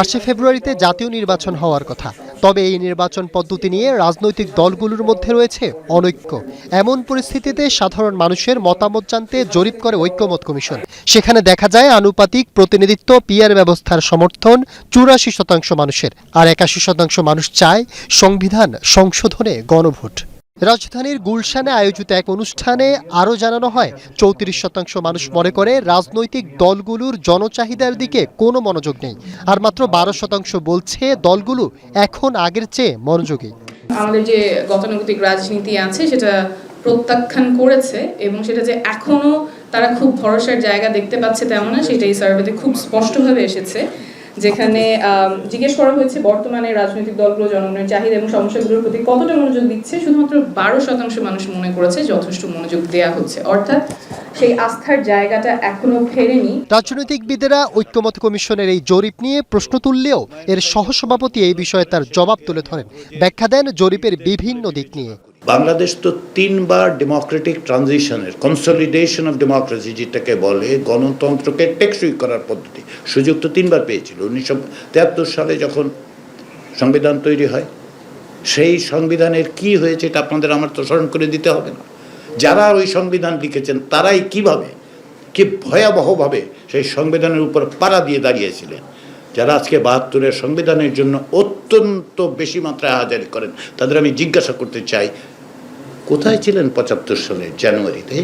আশি ফেব্রুয়ারিতে জাতীয় নির্বাচন হওয়ার কথা। তবে এই নির্বাচন পদ্ধতি নিয়ে রাজনৈতিক দলগুলোর মধ্যে রয়েছে অনৈক্য। এমন পরিস্থিতিতে সাধারণ মানুষের মতামত জানতে জরিপ করে ঐক্যমত কমিশন। সেখানে দেখা যায় আনুপাতিক প্রতিনিধিত্ব, পিআর ব্যবস্থার সমর্থন, চুরাশি শতাংশ মানুষের। আর একাশি শতাংশ মানুষ চায় সংবিধান সংশোধনে গণভোট। রাজধানীর গুলশানে আয়োজিত এক অনুষ্ঠানে আরও জানানো হয়, চৌত্রিশ শতাংশ মানুষ মনে করে রাজনৈতিক দলগুলোর জনচাহিদার দিকে কোনো মনোযোগ নেই। আর মাত্র বারো শতাংশ বলছে দলগুলো এখন আগের চেয়ে মনোযোগী। আমাদের যে গতানুগতিক রাজনীতি আছে, সেটা প্রত্যাখ্যান করেছে এবং সেটা যে এখনও তারা খুব ভরসার জায়গা দেখতে পাচ্ছে তেমন না, সেটা এই সার্ভেতে খুব স্পষ্টভাবে এসেছে। যেখানে জিজ্ঞেস করা হয়েছে বর্তমানে রাজনৈতিক দলগুলো জনগণের চাহিদা এবং সমস্যাগুলোর প্রতি কতটা মনোযোগ দিচ্ছে? শুধুমাত্র বারো শতাংশ মানুষ মনে করেছে যথেষ্ট মনোযোগ দেওয়া হচ্ছে। অর্থাৎ সেই আস্থার জায়গাটা এখনও ফেরেনি। রাজনৈতিকবিদেরা, ঐক্যমত কমিশনের এই জরিপ নিয়ে প্রশ্ন তুললেও এর সহসভাপতি এই বিষয়ে তার জবাব তুলে ধরেন। ব্যাখ্যা দেন জরিপের বিভিন্ন দিক নিয়ে। বাংলাদেশ তো তিনবার ডেমোক্রেটিক ট্রানজিশনের কনসলিডেশন অফ ডেমোক্রেসি যেটাকে বলে গণতন্ত্রকে টেকসই করার পদ্ধতি। সুযোগ তো তিনবার পেয়েছিল। উনিশশো তেহাত্তর সালে যখন সংবিধান তৈরি হয়, সেই সংবিধানের কি হয়েছে এটা আপনাদের আমার তো স্মরণ করে দিতে হবে না। যারা ওই সংবিধান লিখেছেন, তারাই কীভাবে, কি ভয়াবহভাবে সেই সংবিধানের উপর পাড়া দিয়ে দাঁড়িয়েছিলেন? যারা আজকে বাহাত্তরের সংবিধানের জন্য অত্যন্ত বেশি মাত্রায় হাজারি করেন, তাদের আমি জিজ্ঞাসা করতে চাই, কোথায় ছিলেন পঁচাত্তর সালের জানুয়ারিতে?